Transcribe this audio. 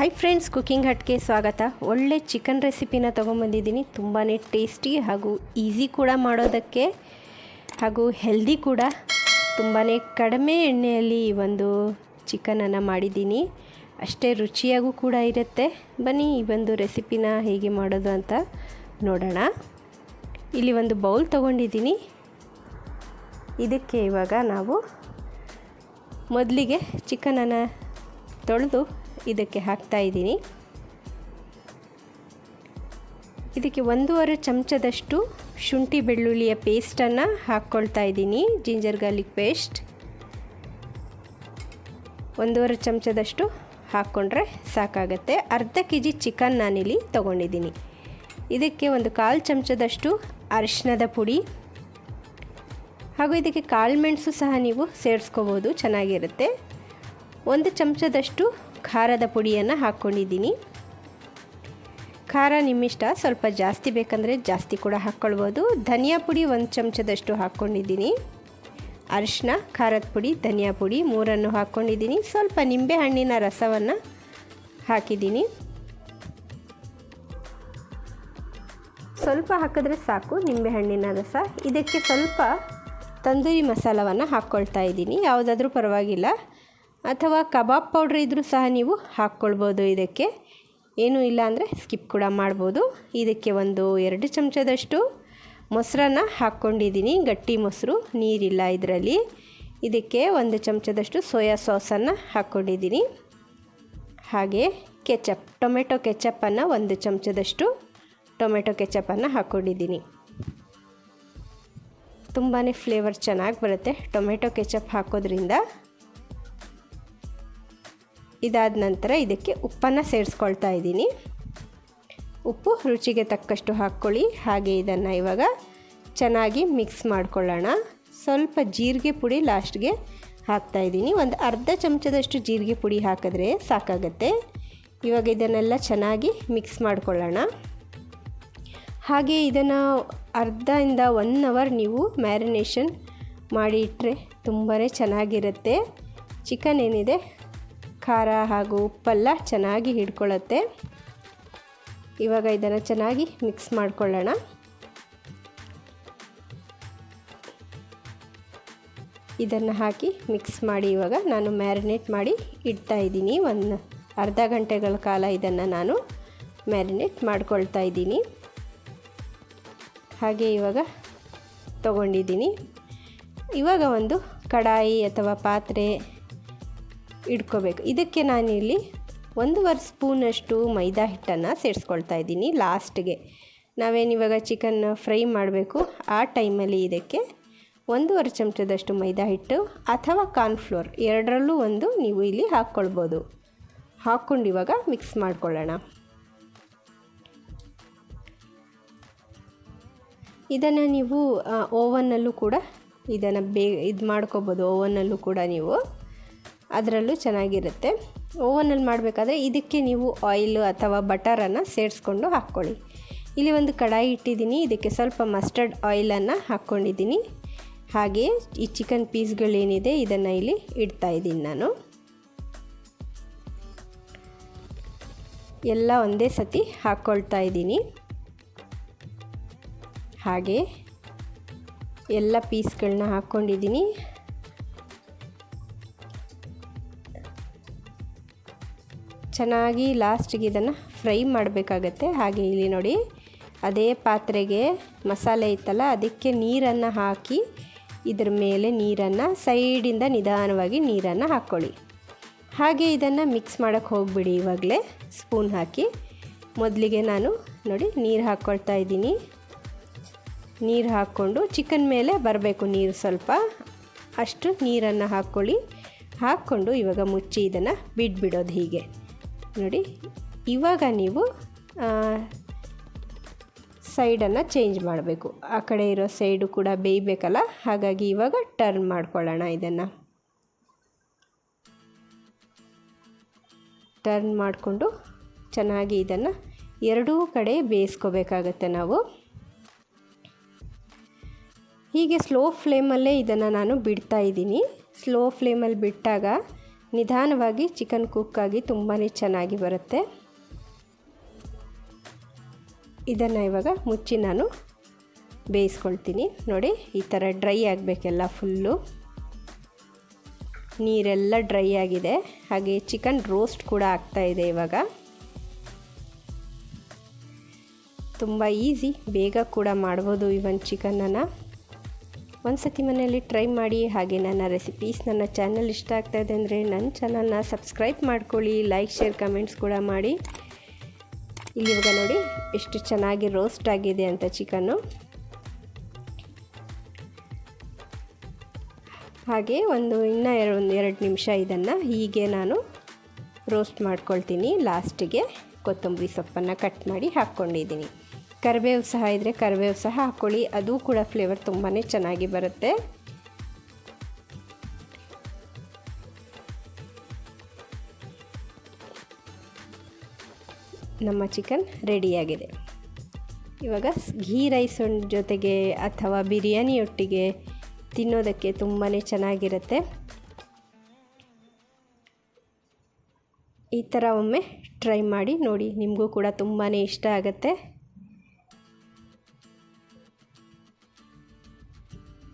Hi friends cooking ಹಟ್ಗೆ ಸ್ವಾಗತ ಒಳ್ಳೆ chicken ರೆಸಿಪಿನ ತೊಗೊಂಬಂದಿದ್ದೀನಿ ತುಂಬಾ ಟೇಸ್ಟಿ ಹಾಗೂ ಈಸಿ ಕೂಡ ಮಾಡೋದಕ್ಕೆ ಹಾಗೂ ಹೆಲ್ದಿ ಕೂಡ ತುಂಬಾ ಕಡಿಮೆ ಎಣ್ಣೆಯಲ್ಲಿ ಈ ಒಂದು ಚಿಕನನ್ನು ಮಾಡಿದ್ದೀನಿ ಅಷ್ಟೇ ರುಚಿಯಾಗೂ ಕೂಡ ಇರುತ್ತೆ ಬನ್ನಿ ಈ ಒಂದು ರೆಸಿಪಿನ ಹೇಗೆ ಮಾಡೋದು ಅಂತ ನೋಡೋಣ ಇಲ್ಲಿ ಒಂದು ಬೌಲ್ ತೊಗೊಂಡಿದ್ದೀನಿ ಇದಕ್ಕೆ ಇವಾಗ ನಾವು ಮೊದಲಿಗೆ ಚಿಕನನ್ನು ತೊಳೆದು ಇದಕ್ಕೆ ಹಾಕ್ತಾ ಇದ್ದೀನಿ. ಇದಕ್ಕೆ ಒಂದೂವರೆ ಚಮಚದಷ್ಟು ಶುಂಠಿ ಬೆಳ್ಳುಳ್ಳಿಯ ಪೇಸ್ಟನ್ನು ಹಾಕ್ಕೊಳ್ತಾ ಇದ್ದೀನಿ, ಜಿಂಜರ್ ಗಾರ್ಲಿಕ್ ಪೇಸ್ಟ್. ಒಂದೂವರೆ ಚಮಚದಷ್ಟು ಹಾಕ್ಕೊಂಡ್ರೆ ಸಾಕಾಗತ್ತೆ. ಅರ್ಧ ಕೆ ಜಿ ಚಿಕನ್ ನಾನಿಲ್ಲಿ ತೊಗೊಂಡಿದ್ದೀನಿ. ಇದಕ್ಕೆ ಒಂದು ಕಾಲು ಚಮಚದಷ್ಟು ಅರಿಶಿನದ ಪುಡಿ. ಹಾಗೂ ಇದಕ್ಕೆ ಕಾಳು ಮೆಣಸು ಸಹ ನೀವು ಸೇರಿಸ್ಕೋಬೋದು, ಚೆನ್ನಾಗಿರುತ್ತೆ. ಒಂದು ಚಮಚದಷ್ಟು ಖಾರದ ಪುಡಿಯನ್ನು ಹಾಕ್ಕೊಂಡಿದ್ದೀನಿ. ಖಾರ ನಿಮ್ಮಿಷ್ಟ, ಸ್ವಲ್ಪ ಜಾಸ್ತಿ ಬೇಕಂದರೆ ಜಾಸ್ತಿ ಕೂಡ ಹಾಕ್ಕೊಳ್ಬೋದು. ಧನಿಯಾ ಪುಡಿ ಒಂದು ಚಮಚದಷ್ಟು ಹಾಕ್ಕೊಂಡಿದ್ದೀನಿ. ಅರಿಶಿನ ಖಾರದ ಪುಡಿ, ಧನಿಯಾ ಪುಡಿ ಮೂರನ್ನು ಹಾಕ್ಕೊಂಡಿದ್ದೀನಿ. ಸ್ವಲ್ಪ ನಿಂಬೆ ಹಣ್ಣಿನ ರಸವನ್ನು ಹಾಕಿದ್ದೀನಿ. ಸ್ವಲ್ಪ ಹಾಕಿದ್ರೆ ಸಾಕು ನಿಂಬೆ ಹಣ್ಣಿನ ರಸ. ಇದಕ್ಕೆ ಸ್ವಲ್ಪ ತಂದೂರಿ ಮಸಾಲವನ್ನು ಹಾಕ್ಕೊಳ್ತಾ ಇದ್ದೀನಿ. ಯಾವುದಾದ್ರೂ ಪರವಾಗಿಲ್ಲ. ಅಥವಾ ಕಬಾಬ್ ಪೌಡ್ರ್ ಇದ್ದರೂ ಸಹ ನೀವು ಹಾಕ್ಕೊಳ್ಬೋದು ಇದಕ್ಕೆ. ಏನೂ ಇಲ್ಲ ಅಂದರೆ ಸ್ಕಿಪ್ ಕೂಡ ಮಾಡ್ಬೋದು. ಇದಕ್ಕೆ ಒಂದು ಎರಡು ಚಮಚದಷ್ಟು ಮೊಸರನ್ನ ಹಾಕ್ಕೊಂಡಿದ್ದೀನಿ. ಗಟ್ಟಿ ಮೊಸರು, ನೀರಿಲ್ಲ ಇದರಲ್ಲಿ. ಇದಕ್ಕೆ ಒಂದು ಚಮಚದಷ್ಟು ಸೋಯಾ ಸಾಸನ್ನು ಹಾಕ್ಕೊಂಡಿದ್ದೀನಿ. ಹಾಗೆ ಕೆಚಪ್, ಟೊಮೆಟೊ ಕೆಚಪ್ಪನ್ನು ಒಂದು ಚಮಚದಷ್ಟು ಟೊಮೆಟೊ ಕೆಚಪ್ಪನ್ನು ಹಾಕ್ಕೊಂಡಿದ್ದೀನಿ. ತುಂಬಾ ಫ್ಲೇವರ್ ಚೆನ್ನಾಗಿ ಬರುತ್ತೆ ಟೊಮೆಟೊ ಕೆಚಪ್ ಹಾಕೋದ್ರಿಂದ. ಇದಾದ ನಂತರ ಇದಕ್ಕೆ ಉಪ್ಪನ್ನು ಸೇರಿಸ್ಕೊಳ್ತಾ ಇದ್ದೀನಿ. ಉಪ್ಪು ರುಚಿಗೆ ತಕ್ಕಷ್ಟು ಹಾಕ್ಕೊಳ್ಳಿ. ಹಾಗೆ ಇದನ್ನು ಇವಾಗ ಚೆನ್ನಾಗಿ ಮಿಕ್ಸ್ ಮಾಡ್ಕೊಳ್ಳೋಣ. ಸ್ವಲ್ಪ ಜೀರಿಗೆ ಪುಡಿ ಲಾಸ್ಟ್ಗೆ ಹಾಕ್ತಾಯಿದ್ದೀನಿ ಒಂದು ಅರ್ಧ ಚಮಚದಷ್ಟು ಜೀರಿಗೆ ಪುಡಿ ಹಾಕಿದ್ರೆ ಸಾಕಾಗತ್ತೆ. ಇವಾಗ ಇದನ್ನೆಲ್ಲ ಚೆನ್ನಾಗಿ ಮಿಕ್ಸ್ ಮಾಡ್ಕೊಳ್ಳೋಣ. ಹಾಗೆ ಇದನ್ನು ಅರ್ಧದಿಂದ ಒನ್ ಅವರ್ ನೀವು ಮ್ಯಾರಿನೇಷನ್ ಮಾಡಿ ಇಟ್ಟರೆ ತುಂಬಾ ಚೆನ್ನಾಗಿರುತ್ತೆ. ಚಿಕನ್ ಏನಿದೆ? ಖಾರ ಹಾಗೂ ಉಪ್ಪೆಲ್ಲ ಚೆನ್ನಾಗಿ ಹಿಡ್ಕೊಳ್ಳುತ್ತೆ. ಇವಾಗ ಇದನ್ನು ಚೆನ್ನಾಗಿ ಮಿಕ್ಸ್ ಮಾಡಿಕೊಳ್ಳೋಣ. ಇದನ್ನು ಹಾಕಿ ಮಿಕ್ಸ್ ಮಾಡಿ ಇವಾಗ ನಾನು ಮ್ಯಾರಿನೇಟ್ ಮಾಡಿ ಇಡ್ತಾ ಇದ್ದೀನಿ. ಒಂದು ಅರ್ಧ ಗಂಟೆಗಳ ಕಾಲ ಇದನ್ನು ನಾನು ಮ್ಯಾರಿನೇಟ್ ಮಾಡ್ಕೊಳ್ತಾ ಇದ್ದೀನಿ. ಹಾಗೆ ಇವಾಗ ತಗೊಂಡಿದ್ದೀನಿ. ಇವಾಗ ಒಂದು ಕಡಾಯಿ ಅಥವಾ ಪಾತ್ರೆ ಇಡ್ಕೋಬೇಕು ಇದಕ್ಕೆ ನಾನಿಲ್ಲಿ ಒಂದೂವರೆ ಸ್ಪೂನಷ್ಟು ಮೈದಾ ಹಿಟ್ಟನ್ನು ಸೇರಿಸ್ಕೊಳ್ತಾ ಇದ್ದೀನಿ ಲಾಸ್ಟ್ಗೆ. ನಾವೇನಿವಾಗ ಚಿಕನ್ ಫ್ರೈ ಮಾಡಬೇಕು, ಆ ಟೈಮಲ್ಲಿ ಇದಕ್ಕೆ ಒಂದೂವರೆ ಚಮಚದಷ್ಟು ಮೈದಾ ಹಿಟ್ಟು ಅಥವಾ ಕಾರ್ನ್ಫ್ಲೋರ್ ಎರಡರಲ್ಲೂ ಒಂದು ನೀವು ಇಲ್ಲಿ ಹಾಕ್ಕೊಳ್ಬೋದು. ಹಾಕ್ಕೊಂಡು ಇವಾಗ ಮಿಕ್ಸ್ ಮಾಡ್ಕೊಳ್ಳೋಣ. ಇದನ್ನು ನೀವು ಓವನ್ನಲ್ಲೂ ಕೂಡ ಇದನ್ನು ಬೇ, ಇದು ಮಾಡ್ಕೋಬೋದು. ಓವನ್ನಲ್ಲೂ ಕೂಡ ನೀವು ಅದರಲ್ಲೂ ಚೆನ್ನಾಗಿರುತ್ತೆ. ಓವನಲ್ಲಿ ಮಾಡಬೇಕಾದ್ರೆ ಇದಕ್ಕೆ ನೀವು ಆಯಿಲು ಅಥವಾ ಬಟರನ್ನು ಸೇರಿಸ್ಕೊಂಡು ಹಾಕ್ಕೊಳ್ಳಿ. ಇಲ್ಲಿ ಒಂದು ಕಡಾಯಿ ಇಟ್ಟಿದ್ದೀನಿ. ಇದಕ್ಕೆ ಸ್ವಲ್ಪ ಮಸ್ಟರ್ಡ್ ಆಯಿಲನ್ನು ಹಾಕ್ಕೊಂಡಿದ್ದೀನಿ. ಹಾಗೆ ಈ ಚಿಕನ್ ಪೀಸ್ಗಳೇನಿದೆ ಇದನ್ನು ಇಲ್ಲಿ ಇಡ್ತಾ ಇದ್ದೀನಿ ನಾನು. ಎಲ್ಲ ಒಂದೇ ಸತಿ ಹಾಕ್ಕೊಳ್ತಾ ಇದ್ದೀನಿ. ಹಾಗೆ ಎಲ್ಲ ಪೀಸ್ಗಳನ್ನ ಹಾಕ್ಕೊಂಡಿದ್ದೀನಿ. ಚೆನ್ನಾಗಿ ಲಾಸ್ಟಿಗೆ ಇದನ್ನು ಫ್ರೈ ಮಾಡಬೇಕಾಗತ್ತೆ. ಹಾಗೆ ಇಲ್ಲಿ ನೋಡಿ, ಅದೇ ಪಾತ್ರೆಗೆ ಮಸಾಲೆ ಇತ್ತಲ್ಲ, ಅದಕ್ಕೆ ನೀರನ್ನು ಹಾಕಿ, ಇದ್ರ ಮೇಲೆ ನೀರನ್ನು ಸೈಡಿಂದ ನಿಧಾನವಾಗಿ ನೀರನ್ನು ಹಾಕ್ಕೊಳ್ಳಿ ಹಾಗೆ ಇದನ್ನು ಮಿಕ್ಸ್ ಮಾಡೋಕ್ಕೆ ಹೋಗ್ಬಿಡಿ ಇವಾಗಲೇ ಸ್ಪೂನ್ ಹಾಕಿ. ಮೊದಲಿಗೆ ನಾನು ನೋಡಿ ನೀರು ಹಾಕ್ಕೊಳ್ತಾ ಇದ್ದೀನಿ. ನೀರು ಹಾಕ್ಕೊಂಡು ಚಿಕನ್ ಮೇಲೆ ಬರಬೇಕು ನೀರು ಸ್ವಲ್ಪ. ಅಷ್ಟು ನೀರನ್ನು ಹಾಕ್ಕೊಳ್ಳಿ ಹಾಕ್ಕೊಂಡು ಇವಾಗ ಮುಚ್ಚಿ ಇದನ್ನು ಬಿಟ್ಬಿಡೋದು ಹೀಗೆ. ನೋಡಿ, ಇವಾಗ ನೀವು ಸೈಡನ್ನು ಚೇಂಜ್ ಮಾಡಬೇಕು. ಆ ಕಡೆ ಇರೋ ಸೈಡು ಕೂಡ ಬೇಯಬೇಕಲ್ಲ? ಹಾಗಾಗಿ ಇವಾಗ ಟರ್ನ್ ಮಾಡ್ಕೊಳ್ಳೋಣ ಇದನ್ನು. ಟರ್ನ್ ಮಾಡಿಕೊಂಡು ಚೆನ್ನಾಗಿ ಇದನ್ನು ಎರಡೂ ಕಡೆ ಬೇಯಿಸ್ಕೋಬೇಕಾಗತ್ತೆ ನಾವು. ಹೀಗೆ ಸ್ಲೋ ಫ್ಲೇಮಲ್ಲೇ ಇದನ್ನು ನಾನು ಬಿಡ್ತಾ ಇದ್ದೀನಿ. ಸ್ಲೋ ಫ್ಲೇಮಲ್ಲಿ ಬಿಟ್ಟಾಗ ನಿಧಾನವಾಗಿ ಚಿಕನ್ ಕುಕ್ಕಾಗಿ ತುಂಬಾ ಚೆನ್ನಾಗಿ ಬರುತ್ತೆ. ಇದನ್ನು ಇವಾಗ ಮುಚ್ಚಿ ನಾನು ಬೇಯಿಸ್ಕೊಳ್ತೀನಿ. ನೋಡಿ, ಈ ಥರ ಡ್ರೈ ಆಗಬೇಕೆಲ್ಲ ಫುಲ್ಲು. ನೀರೆಲ್ಲ ಡ್ರೈ ಆಗಿದೆ. ಹಾಗೆ ಚಿಕನ್ ರೋಸ್ಟ್ ಕೂಡ ಆಗ್ತಾಯಿದೆ ಇವಾಗ. ತುಂಬ ಈಸಿ, ಬೇಗ ಕೂಡ ಮಾಡ್ಬೋದು ಇವನ್ ಚಿಕನನ್ನು. ಒಂದು ಸತಿ ಮನೆಯಲ್ಲಿ ಟ್ರೈ ಮಾಡಿ ಹಾಗೆ ನನ್ನ ರೆಸಿಪೀಸ್ ನನ್ನ ಚಾನಲ್ ಇಷ್ಟ ಆಗ್ತಾಯಿದೆ ಅಂದರೆ ನನ್ನ ಚಾನಲ್ನ ಸಬ್ಸ್ಕ್ರೈಬ್ ಮಾಡ್ಕೊಳ್ಳಿ ಲೈಕ್ ಶೇರ್ ಕಮೆಂಟ್ಸ್ ಕೂಡ ಮಾಡಿ. ಇಲ್ಲಿ ಇವಾಗ ನೋಡಿ ಎಷ್ಟು ಚೆನ್ನಾಗಿ ರೋಸ್ಟ್ ಆಗಿದೆ ಅಂತ ಚಿಕನ್ನು ಹಾಗೆ ಒಂದು ಇನ್ನೂ ಎರಡು, ಒಂದು ಎರಡು ನಿಮಿಷ ಇದನ್ನು ಹೀಗೆ ನಾನು ರೋಸ್ಟ್ ಮಾಡ್ಕೊಳ್ತೀನಿ. ಲಾಸ್ಟಿಗೆ ಕೊತ್ತಂಬರಿ ಸೊಪ್ಪನ್ನು ಕಟ್ ಮಾಡಿ ಹಾಕ್ಕೊಂಡಿದ್ದೀನಿ. ಕರಿಬೇವು ಸಹ ಇದ್ದರೆ ಕರಿಬೇವು ಸಹ ಹಾಕ್ಕೊಳ್ಳಿ ಅದು ಕೂಡ ಫ್ಲೇವರ್ ತುಂಬಾ ಚೆನ್ನಾಗಿ ಬರುತ್ತೆ. ನಮ್ಮ ಚಿಕನ್ ರೆಡಿಯಾಗಿದೆ ಇವಾಗ ಘೀ ರೈಸ್ ಜೊತೆಗೆ ಅಥವಾ ಬಿರಿಯಾನಿಯೊಟ್ಟಿಗೆ ತಿನ್ನೋದಕ್ಕೆ ತುಂಬಾ ಚೆನ್ನಾಗಿರುತ್ತೆ. ಈ ಥರ ಒಮ್ಮೆ ಟ್ರೈ ಮಾಡಿ ನೋಡಿ, ನಿಮಗೂ ಕೂಡ ತುಂಬಾ ಇಷ್ಟ ಆಗುತ್ತೆ.